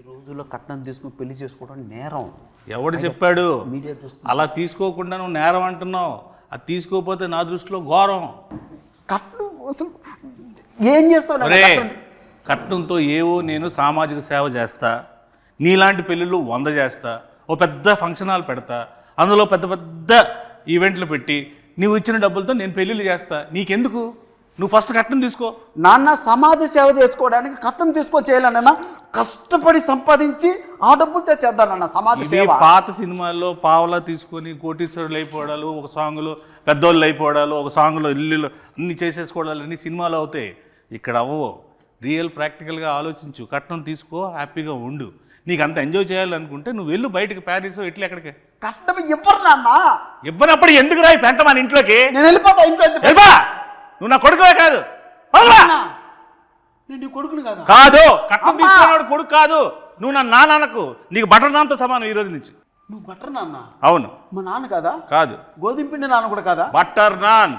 ఈ రోజుల్లో కట్నం తీసుకుని పెళ్ళి చేసుకోవడం నేరం. ఎవడు చెప్పాడు? మీడియా అలా తీసుకోకుండా నువ్వు నేరం అంటున్నావు. అది తీసుకోకపోతే నా దృష్టిలో ఘోరం. కట్నం అసలు ఏం చేస్తావు? కట్నంతో ఏవో నేను సామాజిక సేవ చేస్తా నీలాంటి పెళ్ళిళ్ళు వంద చేస్తా ఓ పెద్ద ఫంక్షన్ హాల్ పెడతా అందులో పెద్ద పెద్ద ఈవెంట్లు పెట్టి నువ్వు ఇచ్చిన డబ్బులతో నేను పెళ్ళిళ్ళు చేస్తా. నీకెందుకు? నువ్వు ఫస్ట్ కట్నం తీసుకో. నాన్న సమాజ సేవ చేసుకోవడానికి కట్నం తీసుకొని చేయాలన్న కష్టపడి సంపాదించి ఆ డబ్బులు తెచ్చేద్దానన్న సమాజ సేవ. పాత సినిమాల్లో పావలా తీసుకొని కోటీశ్వరులు అయిపోవడాలు ఒక సాంగ్లో పెద్దోళ్ళు అయిపోవడాలు ఒక సాంగ్లో ఇల్లు అన్ని చేసేసుకోవడాలు అన్ని సినిమాలు అవుతాయి. ఇక్కడ అవ్వవు. రియల్ ప్రాక్టికల్గా ఆలోచించు. కట్నం తీసుకో హ్యాపీగా ఉండు. నీకు అంత ఎంజాయ్ చేయాలనుకుంటే నువ్వు వెళ్ళు బయటకు ప్యారిస్ ఇట్లా ఎక్కడికి? కట్నం ఇవ్వరు నాన్న. ఇవ్వనప్పుడు ఎందుకు రాయి పెంట మన ఇంట్లోకి? నేను వెళ్ళిపోతా ఇంట్లో నుంచి. వెళ్ళిపా! నువ్వు నా కొడుకువే కాదు. నేను నీ కొడుకుని కదా? కాదు. కట్నం. తీసుకున్నాడు కొడుకు కాదు. నువ్వు నా నాన్నకు నీకు బటర్ నాన్తో సమానం ఈ రోజు నుంచి. నువ్వు బట్టర్ నాన్న? అవును. మా నాన్న కదా? కాదు. గోధుమ పిండి నాన్న కూడా కదా? Butter non.